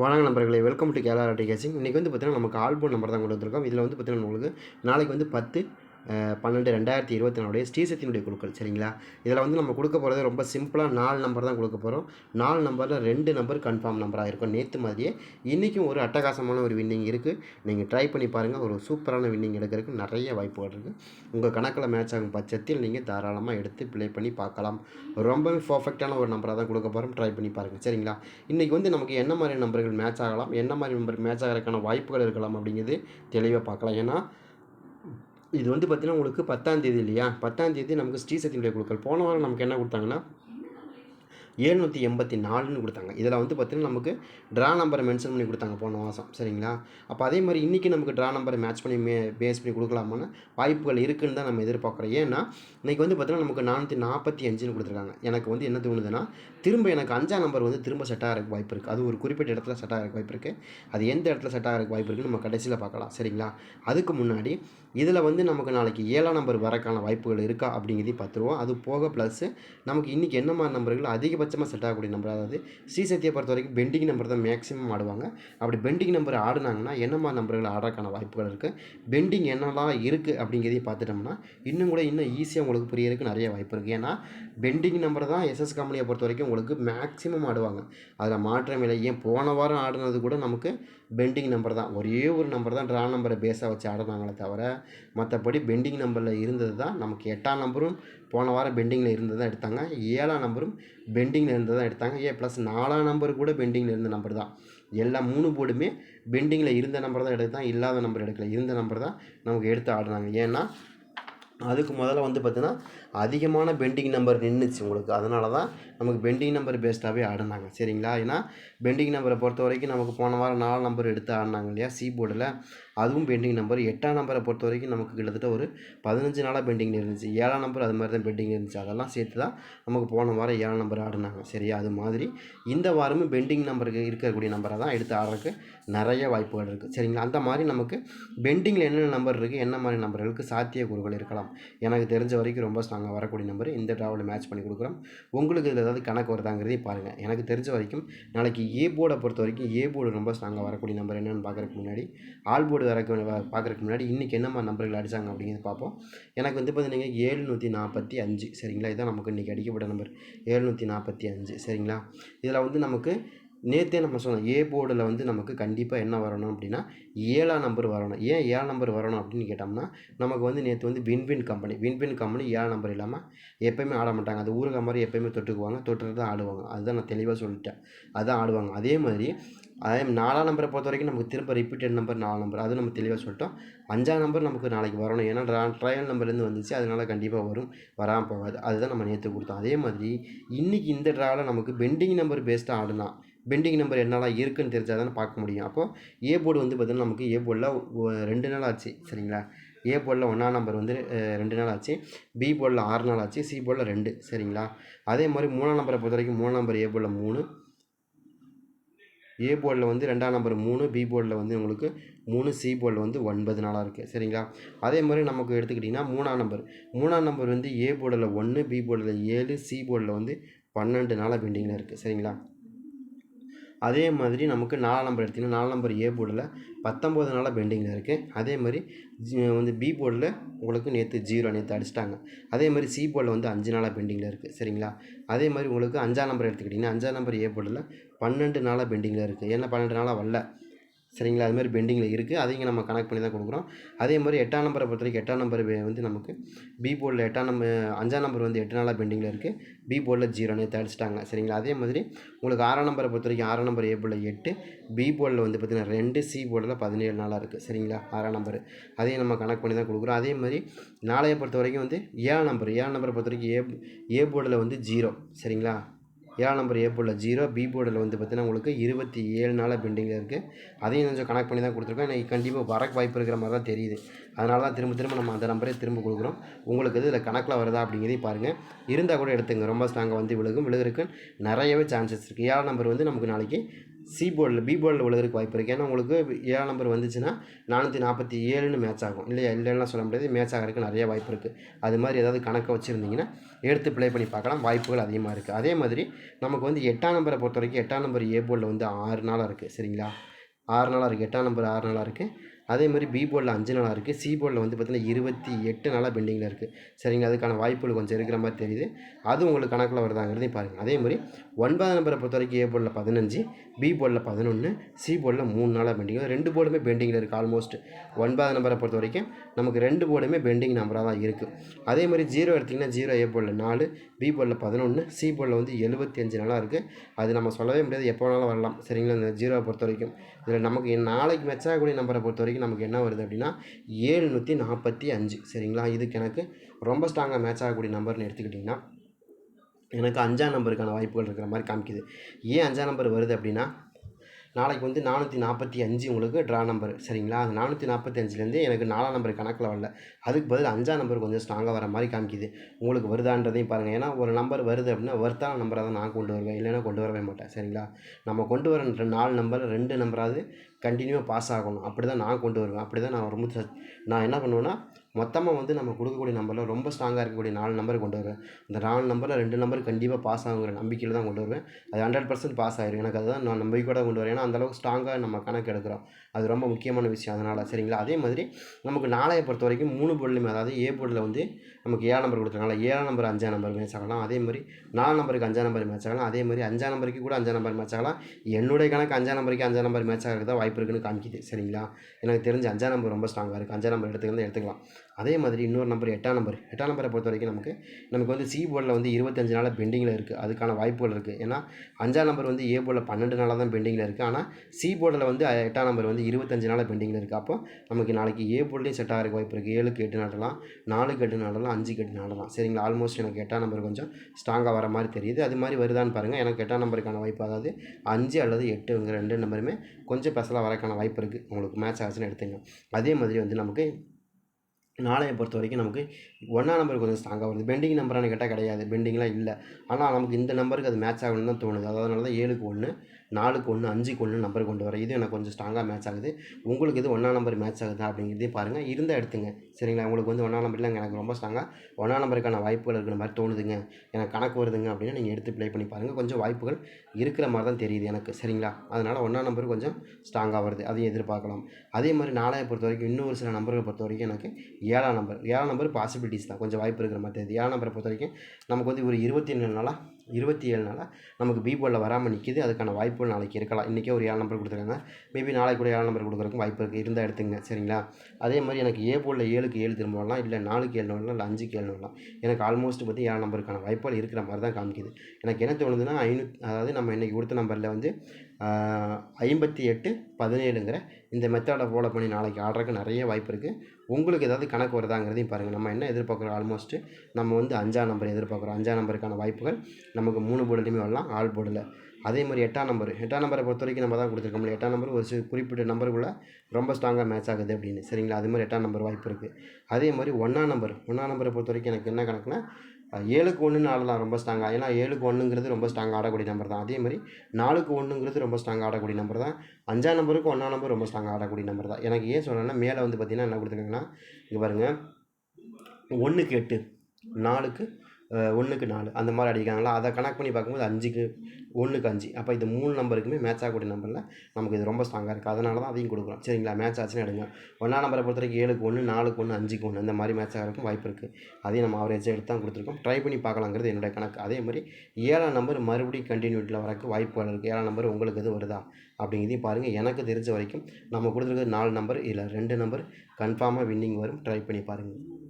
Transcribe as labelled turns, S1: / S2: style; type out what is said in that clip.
S1: வணக்க நம்பர்களை welcome to கேலா கேசிங் இன்றைக்கி வந்து பார்த்தீங்கன்னா நமக்கு ஆல்போன் நம்பர் தான் கொண்டு வந்திருக்கோம். இதில் வந்து பார்த்தீங்கன்னா உங்களுக்கு நாளைக்கு வந்து பத்து பன்னெண்டு ரெண்டாயிரத்தி இருபத்தி நாலுடைய ஸ்ரீசக்தியினுடைய குழுக்கள் சரிங்களா? இதில் வந்து நம்ம கொடுக்க போகிறது ரொம்ப சிம்பிளாக நாலு நம்பர் தான் கொடுக்க போகிறோம். நாலு நம்பரில் ரெண்டு நம்பர் கன்ஃபார்ம் நம்பராக இருக்கும். நேற்று மாதிரியே இன்றைக்கும் ஒரு அட்டகாசமான ஒரு வின்னிங் இருக்குது நீங்கள் ட்ரை பண்ணி பாருங்கள் ஒரு சூப்பரான வின்னிங் எடுக்கிறதுக்கு நிறைய வாய்ப்புகள் இருக்குது உங்கள் கணக்கில் மேட்ச் ஆகும் பட்சத்தில் நீங்கள் தாராளமாக எடுத்து ப்ளே பண்ணி பார்க்கலாம். ரொம்பவே பர்ஃபெக்டான ஒரு நம்பராக தான் கொடுக்க போகிறோம் ட்ரை பண்ணி பாருங்கள் சரிங்களா? இன்றைக்கி வந்து நமக்கு என்ன மாதிரி நம்பர்கள் மேட்ச் ஆகலாம்? என்ன மாதிரி நம்பர் மேட்ச் ஆகிறதுக்கான வாய்ப்புகள் இருக்கலாம் அப்படிங்கிறது தெளிவாக பார்க்கலாம். ஏன்னா இது வந்து பார்த்திங்கன்னா உங்களுக்கு பத்தாம் தேதி இல்லையா? பத்தாம் தேதி நமக்கு ஸ்ரீசக்தியுடைய குழுக்கள். போன வாரம் நமக்கு என்ன கொடுத்தாங்கன்னா ஏழ்நூற்றி எண்பத்தி நாலுன்னு கொடுத்தாங்க. இதில் வந்து பார்த்திங்கன்னா நமக்கு ட்ரா நம்பரை மென்ஷன் பண்ணி கொடுத்தாங்க போன மாதம். சரிங்களா? அப்போ அதே மாதிரி இன்றைக்கி நமக்கு ட்ரா நம்பரை மேட்ச் பண்ணி மே பேஸ் பண்ணி கொடுக்கலாமான வாய்ப்புகள் இருக்குன்னு தான் நம்ம எதிர்பார்க்குறோம். ஏன்னா இன்றைக்கி வந்து பார்த்திங்கன்னா நமக்கு நானூற்றி நாற்பத்தி அஞ்சுன்னு கொடுத்துருக்காங்க. எனக்கு வந்து என்ன தோணுதுன்னா திரும்ப எனக்கு அஞ்சாம் நம்பர் வந்து திரும்ப செட் ஆகிறதுக்கு வாய்ப்பு இருக்குது அது ஒரு குறிப்பிட்ட இடத்துல செட் ஆகிறதுக்கு வாய்ப்பு இருக்குது அது எந்த இடத்துல செட் ஆகிறதுக்கு வாய்ப்பு இருக்குன்னு நம்ம கடைசியில் பார்க்கலாம். சரிங்களா? அதுக்கு முன்னாடி இதில் வந்து நமக்கு நாளைக்கு ஏழாம் நம்பர் வரக்கான வாய்ப்புகள் இருக்கா அப்படிங்கிறதையும் பார்த்துருவோம். அது போக ப்ளஸ்ஸு நமக்கு இன்றைக்கி என்ன மாதிரி நம்பர்கள் அதிகபட்சமாக செட் ஆகக்கூடிய நம்பர் அதாவது ஸ்ரீசக்தியை பொறுத்த வரைக்கும் பெண்டிங் நம்பர் தான் மேக்ஸிமம் ஆடுவாங்க. அப்படி பெண்டிங் நம்பர் ஆடுனாங்கன்னா என்ன மாதிரி நம்பர்கள் ஆடுறதுக்கான வாய்ப்புகள் இருக்குது பெண்டிங் என்னெல்லாம் இருக்குது அப்படிங்கிறதையும் பார்த்துட்டோம்னா இன்னும் கூட இன்னும் ஈஸியாக உங்களுக்கு புரியறதுக்கு நிறைய வாய்ப்பு இருக்குது ஏன்னா பெண்டிங் நம்பர் தான் எஸ்எஸ் கம்பெனியை பொறுத்த வரைக்கும் உங்களுக்கு மேக்ஸிமம் ஆடுவாங்க. அதில் மாற்றம் இல்லை. ஏன் போன வாரம் ஆடினது கூட நமக்கு பெண்டிங் நம்பர் தான். ஒரே ஒரு நம்பர் தான் ட்ரா நம்பரை பேஸாக வச்சு ஆடினாங்களே தவிர மற்றபடி பெண்டிங் நம்பரில் இருந்தது தான் நமக்கு எட்டாம் நம்பரும் போன வாரம் பெண்டிங்கில் இருந்தது தான் எடுத்தாங்க. ஏழாம் நம்பரும் பெண்டிங்கில் இருந்தது தான் எடுத்தாங்க. ஏ ப்ளஸ் நாலாம் நம்பர் கூட பெண்டிங்கில் இருந்த நம்பர் தான். எல்லா மூணு போர்டுமே பெண்டிங்கில் இருந்த நம்பர் தான் எடுத்தான் இல்லாத நம்பர் எடுக்கல. இருந்த நம்பர் தான் நமக்கு எடுத்து ஆடினாங்க. ஏன்னா அதுக்கு முதல்ல வந்து பார்த்திங்கன்னா அதிகமான பெண்டிங் நம்பர் நின்றுச்சு உங்களுக்கு. அதனால தான் நமக்கு பெண்டிங் நம்பர் பேஸ்டாகவே ஆடினாங்க. சரிங்களா? ஏன்னா பெண்டிங் நம்பரை பொறுத்த வரைக்கும் நமக்கு போன வாரம் நாலு நம்பர் எடுத்து ஆடினாங்க இல்லையா? சி போர்டில் அதுவும் பெண்டிங் நம்பர். எட்டாம் நம்பரை பொறுத்த வரைக்கும் நமக்கு கிட்டத்தட்ட ஒரு பதினஞ்சு நாளாக பெண்டிங் இருந்துச்சு. ஏழாம் நம்பர் அது மாதிரி தான் பெண்டிங் இருந்துச்சு. அதெல்லாம் சேர்த்து தான் நமக்கு போன வாரம் ஏழாம் நம்பர் ஆடினாங்க. சரியா? அது மாதிரி இந்த வாரமும் பெண்டிங் நம்பருக்கு இருக்கக்கூடிய நம்பரை தான் எடுத்து ஆடுறதுக்கு நிறைய வாய்ப்புகள் இருக்குது சரிங்களா? அந்த மாதிரி நமக்கு பெண்டிங்கில் என்னென்ன நம்பர் இருக்குது என்ன மாதிரி நம்பர்களுக்கு சாத்தியக்கூறுகள் இருக்கலாம். எனக்கு தெரிஞ்ச வரைக்கும் ரொம்ப ஸ்ட்ராங்காக வரக்கூடிய நம்பர் இந்த ட்ராவலில் மேட்ச் பண்ணி கொடுக்குறோம். உங்களுக்கு இதில் ஏதாவது கணக்கு வருதாங்கிறதையும் பாருங்கள் எனக்கு தெரிஞ்ச வரைக்கும் நாளைக்கு ஏ போர்டை பொறுத்த வரைக்கும் ஏ போர்டு ரொம்ப ஸ்ட்ராங்காக வரக்கூடிய நம்பர் என்னென்னு பார்க்குறதுக்கு முன்னாடி ஆல் போர்டு வரக்கு பார்க்குறதுக்கு முன்னாடி இன்றைக்கி என்னம்மா நம்பர்கள் அடித்தாங்க அப்படிங்கிறது பார்ப்போம். எனக்கு வந்து பார்த்திங்கன்னா ஏழ்நூற்றி நாற்பத்தி அஞ்சு. சரிங்களா? இதான் நமக்கு இன்றைக்கி அடிக்கப்பட்ட நம்பர். ஏழ்நூற்றி நாற்பத்தி அஞ்சு. சரிங்களா? இதில் வந்து நமக்கு நேற்றே நம்ம சொன்னோம் ஏ போர்டில் வந்து நமக்கு கண்டிப்பாக என்ன வரணும் அப்படின்னா ஏழாம் நம்பர் வரணும். ஏன் ஏழாம் நம்பர் வரணும் அப்படின்னு கேட்டோம்னா நமக்கு வந்து நேற்று வந்து win win company win win company ஏழாம் நம்பர் இல்லாமல் எப்போயுமே ஆட மாட்டாங்க. அது ஊருக மாதிரி எப்போயுமே தொட்டுக்குவாங்க தொட்டுட்டு தான் ஆடுவாங்க. அதுதான் நான் தெளிவாக சொல்லிட்டேன். அதுதான் ஆடுவாங்க. அதே மாதிரி அதே நாலாம் நம்பரை பொறுத்த வரைக்கும் நமக்கு திரும்ப ரிப்பீட்டட் நம்பர் நாலு நம்பர் அது நம்ம தெளிவாக சொல்லிட்டோம். அஞ்சாம் நம்பர் நமக்கு நாளைக்கு வரணும். ஏன்னா ட்ரையல் நம்பர்லேருந்து வந்துச்சு. அதனால கண்டிப்பாக வரும். வராமல் போகாது. அதுதான் நம்ம நேற்று கொடுத்தோம். அதே மாதிரி இன்றைக்கி இந்த ட்ராவில் நமக்கு பெண்டிங் நம்பர் பேஸ்டாக ஆடுனா பெண்டிங் நம்பர் என்னெல்லாம் இருக்குன்னு தெரிஞ்சால் தானே பார்க்க முடியும். அப்போது ஏ போர்டு வந்து பார்த்திங்கன்னா நமக்கு ஏ போர்டில் ரெண்டு நாள் ஆச்சு. சரிங்களா? ஏ போர்டில் ஒன்றாம் நம்பர் வந்து ரெண்டு நாள் ஆச்சு. பி போர்டில் ஆறு நாள் ஆச்சு. சி போர்டில் ரெண்டு. சரிங்களா? அதே மாதிரி மூணாம் நம்பரை பொறுத்த வரைக்கும் மூணாம் நம்பர் ஏ போர்டில் மூணு. ஏ போர்டில் வந்து ரெண்டாம் நம்பர் மூணு பி போர்டில் வந்து உங்களுக்கு மூணு சி போர்டில் வந்து ஒன்பது நாளாக இருக்குது சரிங்களா? அதே மாதிரி நமக்கு எடுத்துக்கிட்டிங்கன்னா மூணாம் நம்பர். மூணாம் நம்பர் வந்து ஏ போர்டில் ஒன்று பி போர்டில் ஏழு சி போர்டில் வந்து பன்னெண்டு நாளாக பெண்டிங்கில் இருக்குது சரிங்களா? அதே மாதிரி நமக்கு நாலாம் நம்பர் எடுத்திங்கன்னா நாலாம் நம்பர் ஏ போர்டில் பத்தொம்போது நாளாக பெண்டிங்கில் இருக்குது அதே மாதிரி ஜி- வந்து பி போர்டில் உங்களுக்கு நேற்று ஜீரோ நேற்று அடிச்சிட்டாங்க. அதே மாதிரி சி போர்டில் வந்து அஞ்சு நாளாக பெண்டிங்கில் இருக்குது சரிங்களா? அதே மாதிரி உங்களுக்கு அஞ்சாம் நம்பர் எடுத்துக்கிட்டிங்கன்னா அஞ்சாம் நம்பர் ஏ போர்டில் பன்னெண்டு நாளாக பெண்டிங்கில் இருக்குது ஏன்னா பன்னெண்டு நாளாக வரல. சரிங்களா? அது மாதிரி பெண்டிங்கில் இருக்குது அதையும் நம்ம கனெக்ட் பண்ணி தான் கொடுக்குறோம். அதே மாதிரி எட்டாம் நம்பரை பொறுத்த வரைக்கும் எட்டாம் நம்பர் வந்து நமக்கு பி போர்டில் எட்டாம் நம்பர் அஞ்சாம் நம்பர் வந்து எட்டு நாளாக பெண்டிங்கில் இருக்குது பி போர்டில் ஜீரோனே தடிச்சிட்டாங்க. சரிங்களா? அதே மாதிரி உங்களுக்கு ஆறாம் நம்பரை பொறுத்த வரைக்கும் ஆறாம் நம்பர் ஏ போர்டில் எட்டு பி போர்டில் வந்து பார்த்திங்கன்னா ரெண்டு சி போர்டில் பதினேழு நாளாக இருக்குது சரிங்களா? ஆறாம் நம்பர் அதையும் நம்ம கனெக்ட் பண்ணி தான் கொடுக்குறோம். அதே மாதிரி நாளைய பொறுத்த வரைக்கும் வந்து ஏழாம் நம்பர் ஏழாம் நம்பரை பொறுத்த வரைக்கும் ஏ ஏ போர்டில் வந்து ஜீரோ சரிங்களா? ஏழாம் நம்பர் ஏ போர்டில் ஜீரோ பி போர்டில் வந்து பார்த்தீங்கன்னா உங்களுக்கு இருபத்தி ஏழு நாளாக பெண்டிங்கில் இருக்குது அதையும் கொஞ்சம் கனெக்ட் பண்ணி தான் கொடுத்துருக்கோம். எனக்கு கண்டிப்பாக வரக்கு வாய்ப்பு இருக்கிற மாதிரி தான் தெரியுது. அதனால தான் திரும்ப திரும்ப நம்ம அந்த நம்பரே திரும்ப கொடுக்குறோம். உங்களுக்கு இதில் கணக்கில் வருதா அப்படிங்கிறதையும் பாருங்கள் இருந்தால் கூட எடுத்துங்க. ரொம்ப ஸ்ட்ராங்காக வந்து விழுகும். விழுகிறதுக்கு நிறையவே சான்சஸ் இருக்குது ஏழாம் நம்பர் வந்து நமக்கு நாளைக்கு சி போர்டில் பி போர்டில் விழுகிறதுக்கு வாய்ப்பு இருக்குது ஏன்னா உங்களுக்கு ஏழாம் நம்பர் வந்துச்சுன்னா நானூற்றி நாற்பத்தி ஏழுன்னு மேட்ச் ஆகும். இல்லையா? இல்லைன்னா சொல்ல முடியாது. மேட்ச் ஆகிறதுக்கு நிறைய வாய்ப்பு இருக்குது அது மாதிரி ஏதாவது கணக்கை வச்சுருந்தீங்கன்னா எடுத்து ப்ளே பண்ணி பார்க்கலாம். வாய்ப்புகள் அதிகமாக இருக்குது அதே மாதிரி நமக்கு வந்து எட்டாம் நம்பரை பொறுத்த வரைக்கும் எட்டாம் நம்பர் ஏ போர்டில் வந்து ஆறு நாளாக இருக்குது சரிங்களா? ஆறு நாளாக இருக்குது எட்டாம் நம்பர் ஆறு நாளாக இருக்குது அதே மாதிரி பி போர்டில் அஞ்சு நாளாக இருக்குது சி போர்டில் வந்து பார்த்திங்கன்னா இருபத்தி எட்டு நாளாக பெண்டிங்கில் இருக்குது சரிங்க அதுக்கான வாய்ப்புகள் கொஞ்சம் இருக்கிற மாதிரி தெரியுது. அது உங்களுக்கு கணக்கில் வருதாங்கிறதையும் பாருங்கள் அதே மாதிரி ஒன்பதாம் நம்பரை பொறுத்த வரைக்கும் ஏ போர்டில் பதினஞ்சு பி போர்டில் பதினொன்று சி போர்டில் மூணு நாளாக பெண்டிங் ரெண்டு போர்டுமே பெண்டிங்கில் இருக்குது ஆல்மோஸ்ட் ஒன்பதாம் நம்பரை பொறுத்த வரைக்கும் நமக்கு ரெண்டு போர்டுமே பெண்டிங் நம்பராக தான் இருக்குது அதே மாதிரி ஜீரோ எடுத்திங்கன்னா ஜீரோ ஏ போர்டில் நாலு பி போர்டில் பதினொன்று சி போர்டில் வந்து எழுபத்தி அஞ்சு நாளாக இருக்குது அது நம்ம சொல்லவே முடியாது. எப்போ வேணாலும் வரலாம். சரிங்களா? இந்த ஜீரோவை பொறுத்த வரைக்கும் இதில் நமக்கு நாளைக்கு மெச்சாகக்கூடிய நம்பரை பொறுத்த வரைக்கும் நமக்கு என்ன வருது அப்படின்னா ஏழுநூற்றி நாற்பத்தி அஞ்சு. சரிங்களா? இதுக்கு எனக்கு ரொம்ப ஸ்ட்ராங்காக மேட்ச் ஆகக்கூடிய நம்பர்னு எடுத்துக்கிட்டிங்கன்னா எனக்கு அஞ்சாம் நம்பருக்கான வாய்ப்புகள் இருக்கிற மாதிரி காமிக்குது. ஏன் அஞ்சாம் நம்பர் வருது அப்படின்னா நாளைக்கு வந்து நானூற்றி நாற்பத்தி அஞ்சு உங்களுக்கு ட்ரா நம்பர் சரிங்களா? அந்த நானூற்றி நாற்பத்தி அஞ்சுலேருந்து எனக்கு நாலாம் நம்பர் கணக்கில் வரல. அதுக்கு பதில் அஞ்சாம் நம்பர் கொஞ்சம் ஸ்ட்ராங்காக வர மாதிரி காமிக்குது. உங்களுக்கு வருதான்றதையும் பாருங்கள் ஏன்னா ஒரு நம்பர் வருது அப்படின்னா வர்த்தான நம்பரை தான் நான் கொண்டு வருவேன். இல்லைன்னா கொண்டு வரவே மாட்டேன் சரிங்களா? நம்ம கொண்டு வர நாலு நம்பர் ரெண்டு நம்பராவது கண்டினியூவாக பாஸ் ஆகணும். அப்படி தான் நான் கொண்டு வருவேன். அப்படி தான் நான் ரொம்ப நான் என்ன பண்ணுவேன்னா மொத்தமாக வந்து நம்ம கொடுக்கக்கூடிய நம்பரில் ரொம்ப ஸ்ட்ராங்காக இருக்கக்கூடிய நாலு நம்பர் கொண்டு வருவேன். இந்த நாலு நம்பரில் ரெண்டு நம்பர் கண்டிப்பாக பாஸ் ஆகுங்கிற நம்பிக்கையில் தான் கொண்டு வருவேன். அது ஹண்ட்ரட் பர்சன்ட் பாஸ் ஆயிடும் எனக்கு அதுதான் நான் நம்பிக்கையோட கொண்டு வரேன் ஏன்னா அந்தளவுக்கு ஸ்ட்ராங்காக நம்ம கணக்கு எடுக்கிறோம். அது ரொம்ப முக்கியமான விஷயம். அதனால் சரிங்களா? அதே மாதிரி நமக்கு நாளைய பொறுத்த வரைக்கும் மூணு போர்டுலையுமே அதாவது ஏ போர்டில் வந்து நமக்கு ஏழாம் நம்பர் கொடுத்துருக்காங்களா? ஏழாம் நம்பர் அஞ்சாம் நம்பர் மேட்ச் ஆகலாம். அதே மாதிரி நாலு நம்பருக்கு அஞ்சாம் நம்பர் மேட்ச் ஆகலாம். அதே மாதிரி அஞ்சாம் நம்பருக்கு கூட அஞ்சாம் நம்பர் மேட்ச் ஆகலாம். என்னுடைய கணக்கு அஞ்சாம் நம்பருக்கு அஞ்சாம் நம்பர் மேட்ச் ஆகிறது தான் வாய்ப்பு இருக்குன்னு காமிக்குது. சரிங்களா? எனக்கு தெரிஞ்ச அஞ்சாம் நம்பர் ரொம்ப ஸ்ட்ராங்காக இருக்குது அஞ்சாம் நம்பர் எடுத்துக்கிறது எடுத்துக்கலாம். அதே மாதிரி இன்னொரு நம்பர் எட்டாம் நம்பர் எட்டாம் நம்பரை பொறுத்த வரைக்கும் நமக்கு நமக்கு வந்து சி போர்டில் வந்து இருபத்தஞ்சு நாளாக பெண்டிங்கில் இருக்குது அதுக்கான வாய்ப்புகள் இருக்குது ஏன்னா அஞ்சாம் நம்பர் வந்து ஏ போர்டில் பன்னெண்டு நாளாக தான் பெண்டிங்கில் இருக்குது ஆனால் சி போர்டில் வந்து எட்டாம் நம்பர் வந்து இருபத்தஞ்சு நாளாக பெண்டிங்கில் இருக்குது அப்போ நமக்கு நாளைக்கு ஏ போர்ட்லேயும் செட் ஆகிற வாய்ப்பு இருக்குது ஏழுக்கு எட்டு நாடலாம் நாலுக்கு எட்டு நாடலாம் அஞ்சுக்கு எட்டு நாடலாம் சரிங்களா? ஆல்மோஸ்ட் எனக்கு எட்டாம் நம்பர் கொஞ்சம் ஸ்ட்ராங்காக வர மாதிரி தெரியுது. அது மாதிரி வருதான்னு பாருங்கள் எனக்கு எட்டாம் நம்பருக்கான வாய்ப்பு அதாவது அஞ்சு அல்லது எட்டுங்கிற ரெண்டு நம்பருமே கொஞ்சம் பெசலாக வரக்கான வாய்ப்பு இருக்குது உங்களுக்கு மேட்ச் ஆச்சுன்னு எடுத்துங்க அதே மாதிரி வந்து நமக்கு நாளைய பொறுத்த வரைக்கும் நமக்கு ஒன்றாம் நம்பர் கொஞ்சம் ஸ்ட்ராங்காக வருது. பெண்டிங் நம்பரானு கேட்டால் கிடையாது. பெண்டிங்லாம் இல்லை. ஆனால் நமக்கு இந்த நம்பருக்கு அது மேட்ச் ஆகணும்னு தான் தோணுது. அதனால தான் ஏழுக்கு ஒன்று நாலுக்கு ஒன்று அஞ்சுக்கு ஒன்று நம்பர் கொண்டு வரேன் இது எனக்கு கொஞ்சம் ஸ்ட்ராங்காக மேட்ச் ஆகுது. உங்களுக்கு இது ஒன்றாம் நம்பர் மேட்ச் ஆகுதா அப்படிங்கிறதே பாருங்கள் இருந்தால் எடுத்துங்க. சரிங்களா? உங்களுக்கு வந்து ஒன்றாம் இல்லைங்க. எனக்கு ரொம்ப ஸ்ட்ராங்காக ஒன்றாம் நம்பருக்கான வாய்ப்புகள் இருக்கிற மாதிரி தோணுதுங்க. எனக்கு கணக்கு வருதுங்க அப்படின்னா நீங்கள் எடுத்து ப்ளே பண்ணி பாருங்கள் கொஞ்சம் வாய்ப்புகள் இருக்கிற மாதிரி தான் தெரியுது எனக்கு. சரிங்களா? அதனால் ஒன்றாம் நம்பர் கொஞ்சம் ஸ்ட்ராங்காக வருது. அதையும் எதிர்பார்க்கலாம். அதே மாதிரி நாளைய பொறுத்த வரைக்கும் இன்னொரு சில நம்பர்களை பொறுத்த வரைக்கும் எனக்கு ஏழாம் நம்பர் ஏழாம் நம்பர் பாசிபிலிட்டிஸ் தான். கொஞ்சம் வாய்ப்பு இருக்கிற மாதிரி தெரியுது. ஏழாம் நம்பரை பொறுத்த வரைக்கும் நமக்கு வந்து ஒரு இருபத்தி ஏழு நாளாக இருபத்தி ஏழு நாளாக நமக்கு பி வராமல் நிற்கிது அதுக்கான வாய்ப்புகள் நாளைக்கு இருக்கலாம். இன்றைக்கே ஒரு ஏழு நம்பர் கொடுத்துருக்காங்க. மேபி நாளைக்கு கூட ஏழு நம்பர் கொடுக்குறதுக்கும் வாய்ப்பு இருக்குது இருந்தால் எடுத்துங்க. சரிங்களா? அதே மாதிரி எனக்கு ஏ போலில் ஏழுக்கு ஏழு திரும்ப வரலாம். இல்லை நாலுக்கு ஏழு வரலாம். இல்லை அஞ்சுக்கு ஏழு வரலாம். எனக்கு ஆல்மோஸ்ட் பற்றி ஏழு நம்பருக்கான வாய்ப்புகள் இருக்கிற மாதிரி தான் காமிக்குது. எனக்கு என்ன தோணுதுன்னா ஐநூத் அதாவது நம்ம இன்றைக்கி கொடுத்த நம்பரில் வந்து ஐம்பத்தி எட்டு பதினேழுங்கிற இந்த மெத்தடை ஃபாலோ பண்ணி நாளைக்கு ஆடுறதுக்கு நிறைய வாய்ப்பு இருக்குது உங்களுக்கு ஏதாவது கணக்கு வருதாங்கிறதையும் பாருங்கள் நம்ம என்ன எதிர்பார்க்குறோம்? ஆல்மோஸ்ட்டு நம்ம வந்து அஞ்சாம் நம்பர் எதிர்பார்க்குறோம். அஞ்சாம் நம்பருக்கான வாய்ப்புகள் நமக்கு மூணு போர்டுலையுமே வரலாம் ஆல் போர்டில் அதே மாதிரி எட்டாம் நம்பர் எட்டாம் நம்பரை பொறுத்த வரைக்கும் நம்ம தான் கொடுத்துருக்கோம் எட்டாம் நம்பர் ஒரு சில குறிப்பிட்ட நம்பருக்குள்ளே ரொம்ப ஸ்ட்ராங்காக மேட்ச் ஆகுது அப்படின்னு. சரிங்களா? அது மாதிரி எட்டாம் நம்பர் வாய்ப்பு இருக்குது அதே மாதிரி ஒன்றாம் நம்பர் ஒன்றாம் நம்பரை பொறுத்த வரைக்கும் எனக்கு என்ன கணக்குனா ஏழுக்கு ஒன்றுன்னு ஆடலாம் ரொம்ப ஸ்ட்ராங்காக ஏன்னா ஏழுக்கு ஒன்றுங்கிறது ரொம்ப ஸ்ட்ராங் ஆடக்கூடிய நம்பர் தான். அதே மாதிரி நாலுக்கு ஒன்றுங்கிறது ரொம்ப ஸ்ட்ராங் ஆடக்கூடிய நம்பர் தான். அஞ்சாம் நம்பருக்கு ஒன்றாம் நம்பர் ரொம்ப ஸ்ட்ராங் ஆடக்கூடிய நம்பர் தான். எனக்கு ஏன் சொல்கிறேன்னா மேலே வந்து பார்த்திங்கன்னா என்ன கொடுத்துருக்காங்கன்னா இங்கே பாருங்கள் ஒன்றுக்கு எட்டு நாலுக்கு ஒன்றுக்கு நாலு. அந்த மாதிரி அடிக்கிறாங்களா? அதை கணக்கு பண்ணி பார்க்கும்போது அஞ்சுக்கு ஒன்றுக்கு அஞ்சு. அப்போ இது மூணு நம்பருக்குமே மேட்ச் ஆகக்கூடிய நம்பரில் நமக்கு இது ரொம்ப ஸ்ட்ராங்காக இருக்குது அதனால தான் அதையும் கொடுக்குறோம். சரிங்களா? மேட்ச் ஆச்சுன்னு எடுங்க. ஒன்றா நம்பரை பொறுத்த வரைக்கும் ஏழுக்கு ஒன்று நாலுக்கு ஒன்று அஞ்சுக்கு ஒன்று இந்த மாதிரி மேட்ச் ஆகிறதுக்கும் வாய்ப்பு இருக்குது அதையும் நம்ம ஆவரேஜாக எடுத்து தான் கொடுத்துருக்கோம். ட்ரை பண்ணி பார்க்கலாங்கிறது என்னுடைய கணக்கு. அதே மாதிரி ஏழாம் நம்பர் மறுபடியும் கண்டினியூட்டியில் வரக்கு வாய்ப்புகள் இருக்குது ஏழாம் நம்பர் உங்களுக்கு எது வருதா? அப்படிங்கிறதையும் பாருங்கள் எனக்கு தெரிஞ்ச வரைக்கும் நம்ம கொடுத்துருக்கிறது நாலு நம்பர் இல்லை ரெண்டு நம்பர் கன்ஃபார்மாக வின்னிங் வரும். ட்ரை பண்ணி பாருங்கள்